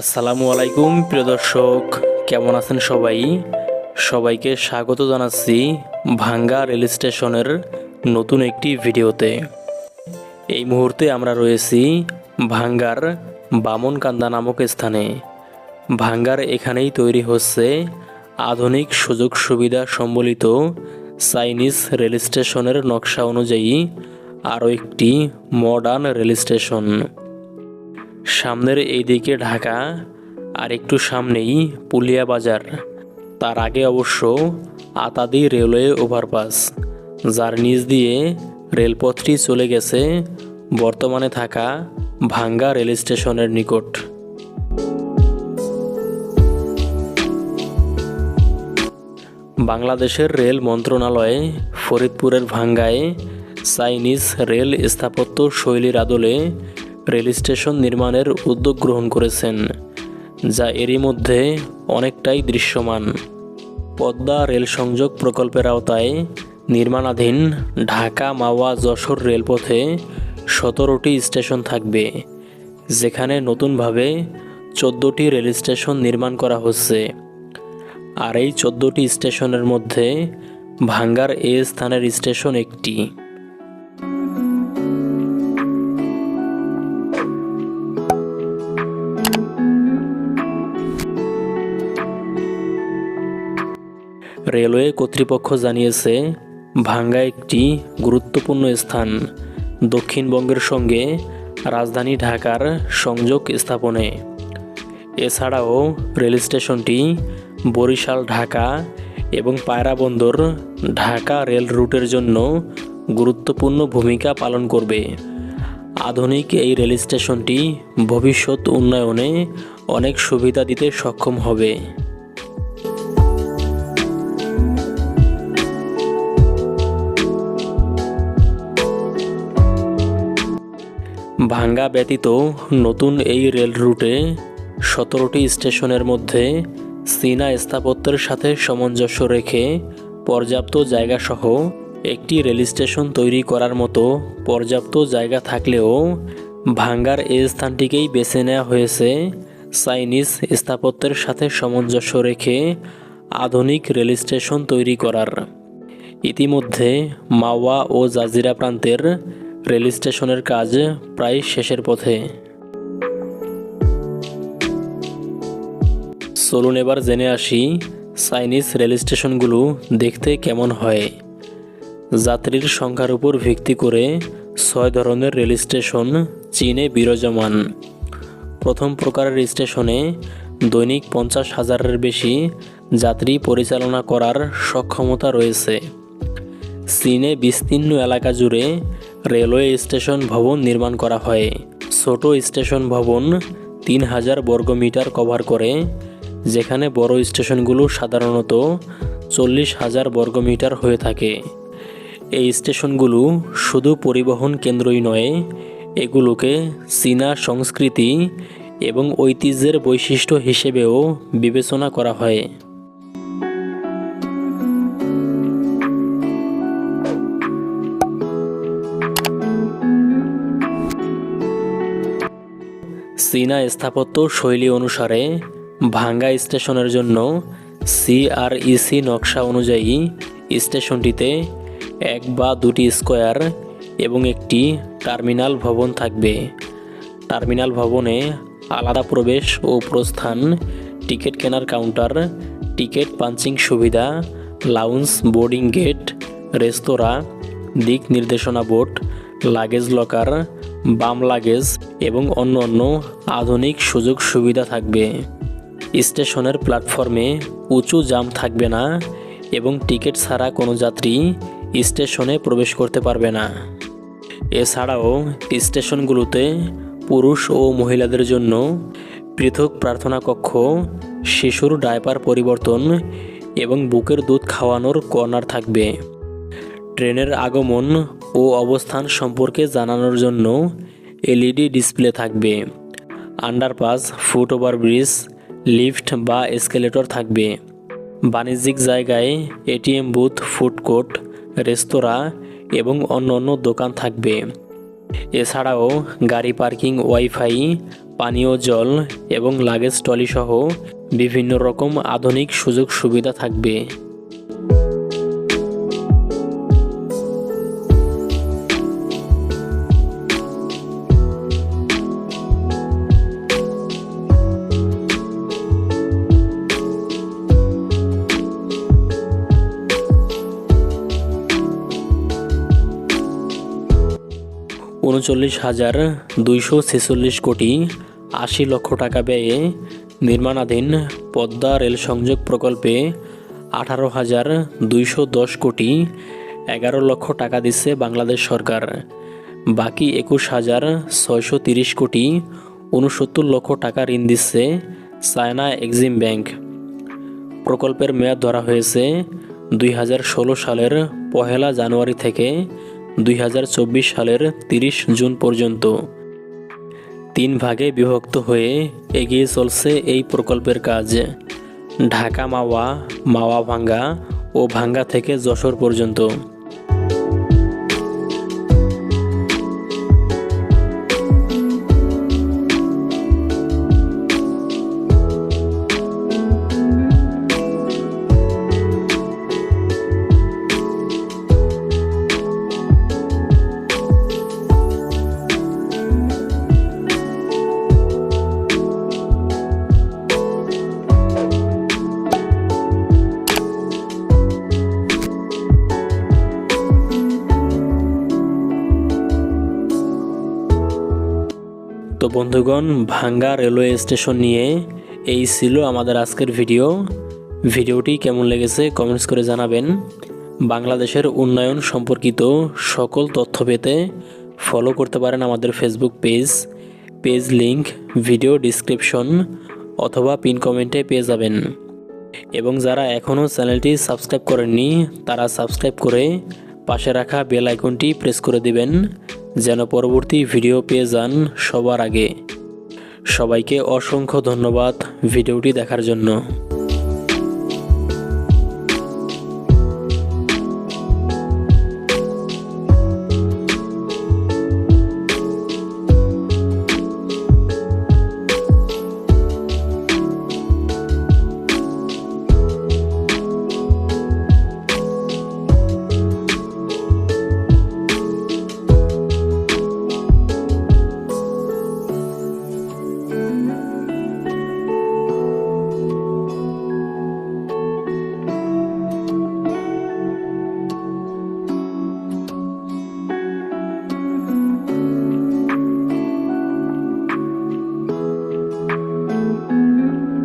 আসসালামু আলাইকুম, প্রিয় দর্শক। কেমন আছেন সবাই? সবাইকে স্বাগত জানাচ্ছি ভাঙ্গা রেল স্টেশনের নতুন একটি ভিডিওতে। এই মুহূর্তে আমরা রয়েছি ভাঙ্গার বামনকান্দা নামক স্থানে। ভাঙ্গার এখানেই তৈরি হচ্ছে আধুনিক সুযোগ সুবিধা সম্বলিত চাইনিজ রেল স্টেশনের নকশা অনুযায়ী আরও একটি মডার্ন রেল স্টেশন। সামনের এই দিকে ঢাকা, আর একটু সামনেই পুলিয়া বাজার। তার আগে অবশ্য আতাদি রেলওয়ে ওভারপাস, যার নিচ দিয়ে রেলপথটি চলে গেছে বর্তমানে থাকা ভাঙ্গা রেল স্টেশনের নিকট। বাংলাদেশের রেল মন্ত্রণালয়ে ফরিদপুরের ভাঙ্গায় চাইনিজ রেল স্থাপত্য শৈলীর আদলে রেল স্টেশন নির্মাণের উদ্যোগ গ্রহণ করেছেন, যা এরই মধ্যে অনেকটাই দৃশ্যমান। পদ্মা রেল সংযোগ প্রকল্পের আওতায় নির্মাণাধীন ঢাকা মাওয়া যশোর রেলপথে সতেরোটি স্টেশন থাকবে, যেখানে নতুনভাবে চোদ্দোটি রেল স্টেশন নির্মাণ করা হচ্ছে। আর এই চোদ্দোটি স্টেশনের মধ্যে ভাঙ্গার এ স্থানের স্টেশন একটি। রেলওয়ে কর্তৃপক্ষ জানিয়েছে, ভাঙ্গা একটি গুরুত্বপূর্ণ স্থান দক্ষিণবঙ্গের সঙ্গে রাজধানী ঢাকার সংযোগ স্থাপনে। এছাড়াও রেল স্টেশনটি বরিশাল, ঢাকা এবং পায়রা বন্দর ঢাকা রেল রুটের জন্য গুরুত্বপূর্ণ ভূমিকা পালন করবে। আধুনিক এই রেল স্টেশনটি ভবিষ্যৎ উন্নয়নে অনেক সুবিধা দিতে সক্ষম হবে। ভাঙ্গা ব্যতীত নতুন এই রেল রুটে সতেরোটি স্টেশনের মধ্যে চীনা স্থাপত্যের সাথে সামঞ্জস্য রেখে পর্যাপ্ত জায়গাসহ একটি রেল স্টেশন তৈরি করার মতো পর্যাপ্ত জায়গা থাকলেও ভাঙ্গার এই স্থানটিকেই বেছে নেওয়া হয়েছে চাইনিজ স্থাপত্যের সাথে সামঞ্জস্য রেখে আধুনিক রেল স্টেশন তৈরি করার। ইতিমধ্যে মাওয়া ও জাজিরা প্রান্তের রেল স্টেশনের কাজ প্রায় শেষের পথে। চলুন এবার জেনে আসি চাইনিজ রেল স্টেশনগুলো দেখতে কেমন হয়। যাত্রীর সংখ্যার উপর ভিত্তি করে ছয় ধরনের রেল স্টেশন চীনে বিরাজমান। প্রথম প্রকারের স্টেশনে দৈনিক পঞ্চাশ হাজারের বেশি যাত্রী পরিচালনা করার সক্ষমতা রয়েছে। চীনে বিস্তীর্ণ এলাকা জুড়ে রেলওয়ে স্টেশন ভবন নির্মাণ করা হয়। ছোট স্টেশন ভবন তিন হাজার বর্গমিটার কভার করে, যেখানে বড় স্টেশনগুলো সাধারণত চল্লিশ হাজার বর্গমিটার হয়ে থাকে। এই স্টেশনগুলো শুধু পরিবহন কেন্দ্রই নয়, এগুলোকে চীনা সংস্কৃতি এবং ঐতিহ্যের বৈশিষ্ট্য হিসেবেও বিবেচনা করা হয়। চীনা স্থাপত্য শৈলী অনুসারে ভাঙ্গা স্টেশনের জন্য সিআরইসি নকশা অনুযায়ী স্টেশনটিতে এক বা দুটি স্কোয়ার এবং একটি টার্মিনাল ভবন থাকবে। টার্মিনাল ভবনে আলাদা প্রবেশ ও প্রস্থান টিকিট কেনার কাউন্টার, টিকিট পাঞ্চিং সুবিধা লাউন্স বোর্ডিং গেট, রেস্তোরাঁ, দিক নির্দেশনা বোর্ড, লাগেজ লকার, বাম লাগেজ এবং অন্য অন্য আধুনিক সুযোগ সুবিধা থাকবে। স্টেশনের প্ল্যাটফর্মে উঁচু জাম থাকবে না এবং টিকিট ছাড়া কোনো যাত্রী স্টেশনে প্রবেশ করতে পারবে না। এছাড়াও স্টেশনগুলোতে পুরুষ ও মহিলাদের জন্য পৃথক প্রার্থনা কক্ষ, শিশুর ডায়পার পরিবর্তন এবং বুকের দুধ খাওয়ানোর কর্নার থাকবে। ট্রেনের আগমন ও অবস্থান সম্পর্কে জানানোর জন্য এলইডি ডিসপ্লে থাকবে, আন্ডারপাস ফুট ওভারব্রিজ লিফট বা এসকেলেটর থাকবে। বাণিজ্যিক জায়গায় ATM booth, food court, restaurant এবং অন্য অন্য দোকান থাকবে। এছাড়াও গাড়ি পার্কিং, ওয়াইফাই, পানীয় জল এবং লাগেজ ট্রলি সহ বিভিন্ন রকম আধুনিক সুযোগ সুবিধা থাকবে। উনচল্লিশ হাজার দুইশো ছেচল্লিশ কোটি আশি লক্ষ টাকা ব্যয়ে নির্মাণাধীন পদ্মা রেল সংযোগ প্রকল্পে আঠারো হাজার দুইশো দশ কোটি এগারো লক্ষ টাকা দিচ্ছে বাংলাদেশ সরকার। বাকি একুশ হাজার ছয়শো তিরিশ কোটি উনসত্তর লক্ষ টাকা ঋণ দিচ্ছে চায়না এক্সিম ব্যাংক। প্রকল্পের মেয়াদ ধরা হয়েছে দুই হাজার ষোলো সালের পহেলা জানুয়ারি থেকে দুই হাজার চব্বিশ সালের তিরিশ জুন পর্যন্ত। তিন ভাগে বিভক্ত হয়ে এগিয়ে চলছে এই প্রকল্পের কাজ। ঢাকা মাওয়া মাওয়া ভাঙ্গা ও ভাঙ্গা থেকে যশোর পর্যন্ত। বন্ধুগণ, ভাঙ্গা রেলওয়ে স্টেশন নিয়ে এই ছিল আমাদের আজকের ভিডিও। ভিডিওটি কেমন লেগেছে কমেন্টস করে জানাবেন। বাংলাদেশের উন্নয়ন সম্পর্কিত সকল তথ্য পেতে ফলো করতে পারেন আমাদের Facebook page page link video description অথবা পিন কমেন্টে পেয়ে যাবেন। এবং যারা এখনও চ্যানেলটি সাবস্ক্রাইব করেননি, তারা সাবস্ক্রাইব করে পাশে রাখা বেল আইকনটি প্রেস করে দিবেন, যেন পরবর্তী ভিডিও পেয়ে যান সবার আগে। সবাইকে অসংখ্য ধন্যবাদ ভিডিওটি দেখার জন্য।